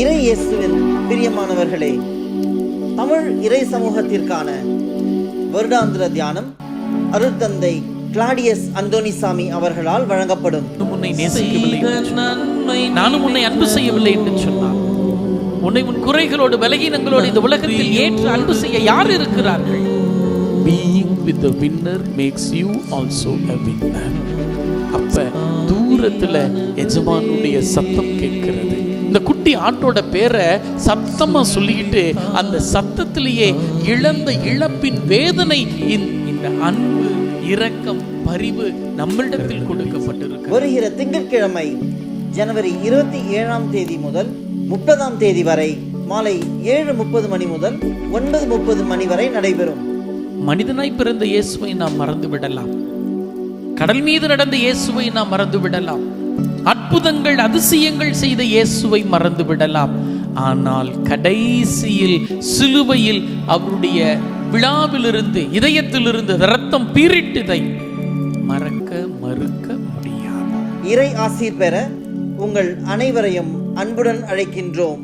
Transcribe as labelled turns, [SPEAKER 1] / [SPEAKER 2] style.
[SPEAKER 1] இறை இயேசுவின் பிரியமானவர்களே தமிழ் இறை சமூகத்திற்கான வருடாந்திர தியானம் அருட்தந்தை கிளாடியஸ் அந்தோனிசாமி அவர்களால் வழங்கப்படும்.
[SPEAKER 2] நானும் உன்னை நேசிக்கவில்லை. நானும் உன்னை அன்பு செய்யவில்லை என்று சொன்னார். உன்னை உன் குறைகளோடு பலகீனங்களோடு இந்த உலகத்தில் ஏற்று அன்பு செய்ய யார் இருக்கிறார்கள்?
[SPEAKER 3] Being with the winner makes you also a winner. அப்ப தூரத்துல எஜமானுடைய சத்தம் கேட்கிறது. இந்த குட்டி ஆட்டோட பேரை சத்தமா சொல்லிக்கிட்டு அந்த சத்தத்திலேயே இழந்த இழப்பின் வேதனை
[SPEAKER 2] இந்த அன்பு இரக்கம் பரிவு நம்மிடத்தில் கொடுக்கப்பட்டிருக்கு
[SPEAKER 1] வருகிற திங்கட்கிழமை ஜனவரி இருபத்தி ஏழாம் தேதி முதல் முப்பதாம் தேதி வரை மாலை ஏழு முப்பது மணி முதல் ஒன்பது முப்பது மணி வரை நடைபெறும்.
[SPEAKER 2] மனிதனாய் பிறந்த இயேசுவை நாம் மறந்து விடலாம் கடல் மீது நடந்த இயேசுவை நாம் மறந்து விடலாம் அற்புதங்கள் அதிசயங்கள் செய்த இயேசுவை மறந்து விடலாம் ஆனால் கடைசியில் சிலுவையில் அவருடைய விழாவிலிருந்து இதயத்திலிருந்து ரத்தம் பீரிட்டதை மறக்க மறுக்க முடியாது.
[SPEAKER 1] இறை ஆசீர் பெற உங்கள் அனைவரையும் அன்புடன் அழைக்கின்றோம்.